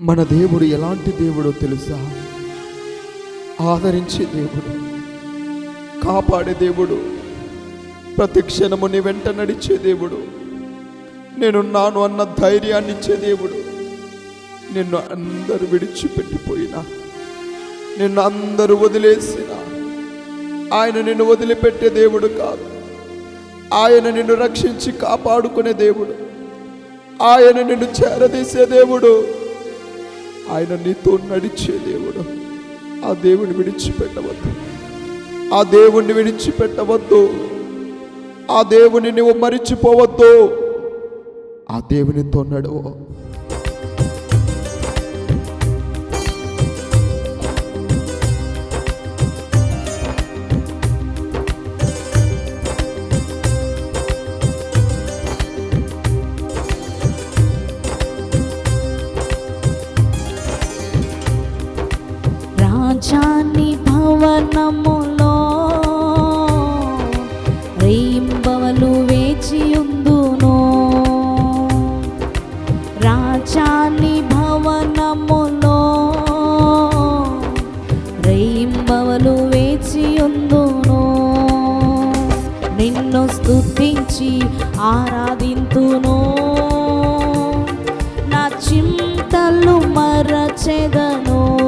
మన దేవుడు ఎలాంటి దేవుడో తెలుసా? ఆదరించే దేవుడు కాపాడే దేవుడు ప్రతి క్షణము నీ వెంట నడిచే దేవుడు నేనున్నాను అన్న ధైర్యాన్ని ఇచ్చే దేవుడు నిన్ను అందరు విడిచిపెట్టిపోయినా నిన్ను అందరూ వదిలేసిన ఆయన నిన్ను వదిలిపెట్టే దేవుడు కాదు. ఆయన నిన్ను రక్షించి కాపాడుకునే దేవుడు ఆయన నిన్ను చేరదీసే దేవుడు ఆయన నీతో నడిచే దేవుడు. ఆ దేవుని విడిచిపెట్టవద్దు. ఆ దేవుణ్ణి విడిచిపెట్టవద్దు. ఆ దేవుని నువ్వు మరిచిపోవద్దు. ఆ దేవునితో నడువు. చింతలు మరచెదను.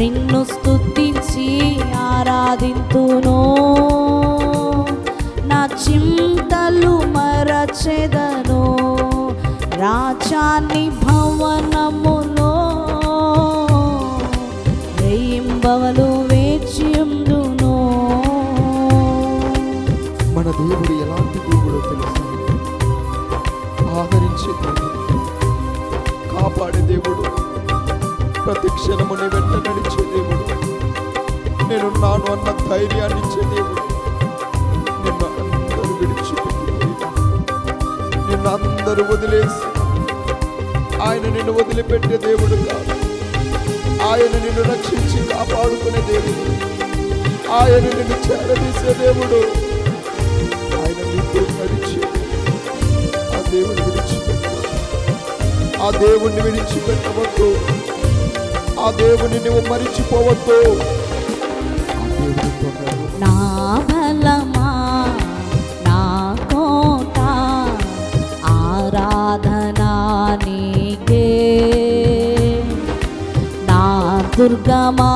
నిన్ను స్తుతించి ఆరాధింతును. నా చింతలు మరచెదను. రాజాని భవనము క్షణము నీ వెంట నడిచే దేవుడు. నేనున్నాను అన్న ధైర్యాన్ని ఇచ్చే దేవుడు. నిన్ను అందరూ విడిచిపెట్టి నిన్ను అందరూ వదిలేసి ఆయన నిన్ను వదిలిపెట్టే దేవుడు కాదు. ఆయన నిన్ను రక్షించి కాపాడుకునే దేవుడు. ఆయన నిన్ను చేరదీసే దేవుడు. ఆయన నీతో నడిచి ఆ దేవుడిని విడిచిపెట్టవద్దు. ఆ దేవుణ్ణి విడిచిపెట్టవద్దు. ఆ దేవుని నువ్వు మరిచిపోవద్దు. నా బలమా నా కోట ఆరాధనా నీకే. నా దుర్గమా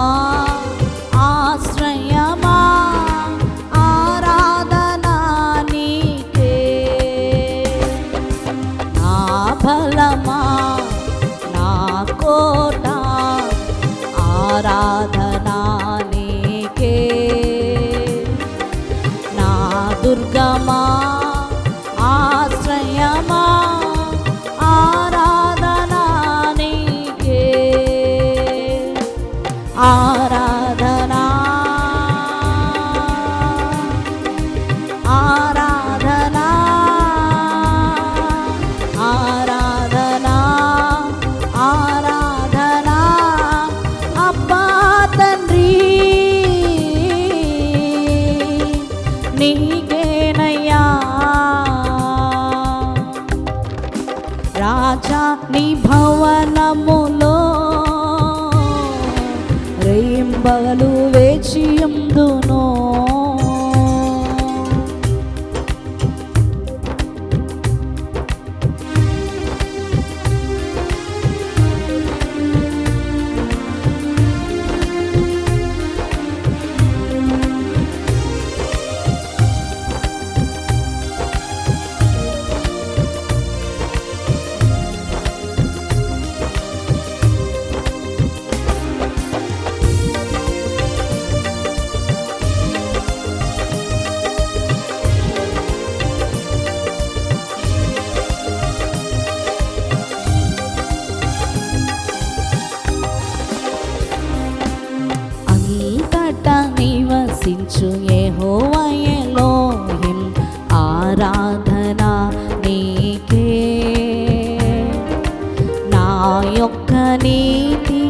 యొక్క నీతి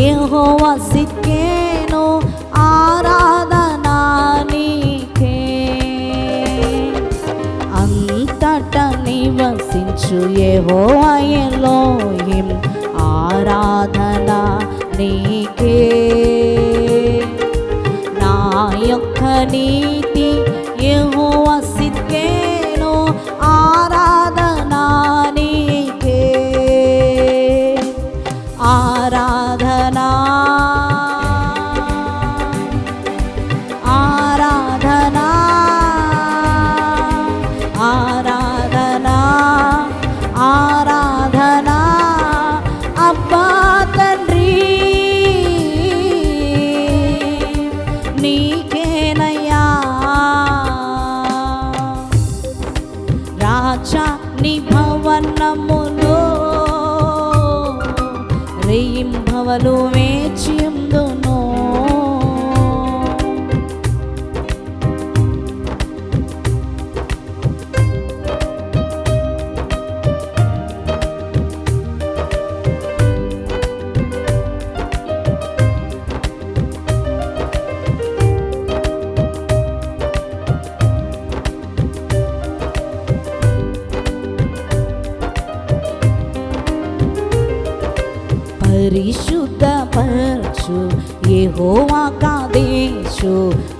యెహోవా సిక్కేను ఆరాధన నీకే. అంతటా నివసించు యెహోవా ఎలోహిం ఆరాధన నీకే. నా యొక్క నీతి పరిశుద్ధపరచు యెహోవా కాదేశు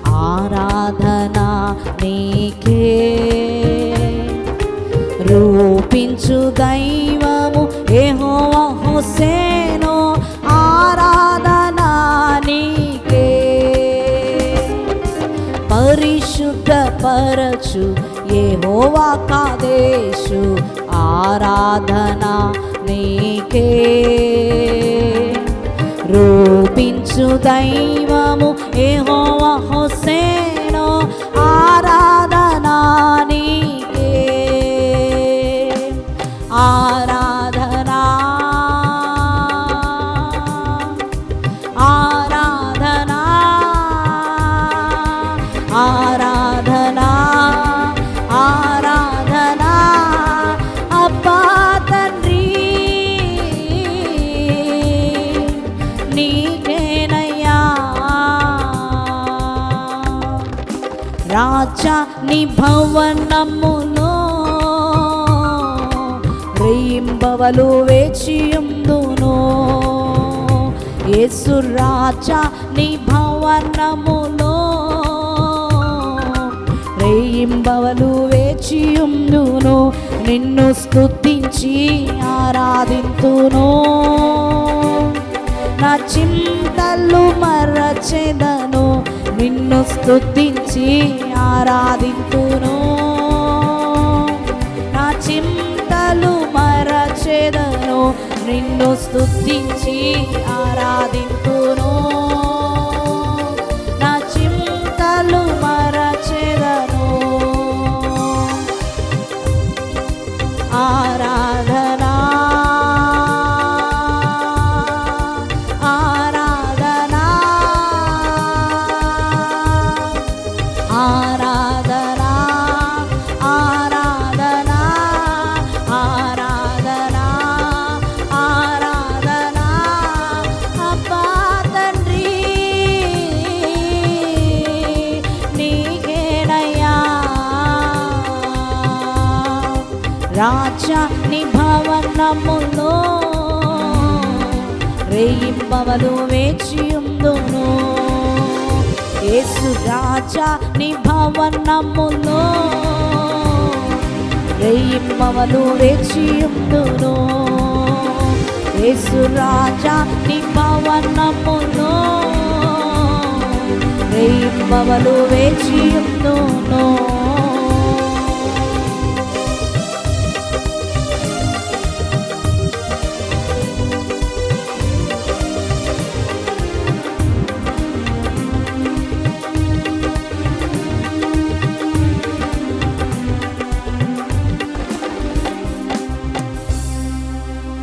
ఆరాధన నీకే. రూపించు దైవము యెహోవా హుసేను ఆరాధన నీకే. పరిశుద్ధపరచు యెహోవా కాదేశు ఆరాధన నీకే. రూపించు దైవము యెహోవా హుసేను ఆరాధన నీకే. ఆరాధన ఆరాధన. ఆరాధన. భవనములో రేయింబవలు వేచియుందును. యేసు రాజా నీ భవనములో రేయింబవలు వేచియుందును. నిన్ను స్తుతించి ఆరాధింతును. నా చింతలు మరచెదను. నిన్ను స్తుతించి ఆరాధింతును. వేదను నిన్ను స్తుతించి ఆరాధింతును రాజా భవనములో రేయింపవలు వేచియుందును. యేసు రాజా నీ భవనములో రేయింబవలు వేచియుందును. యేసు రాజా నీ భవనములో రేయింబవలు వేచియుందును.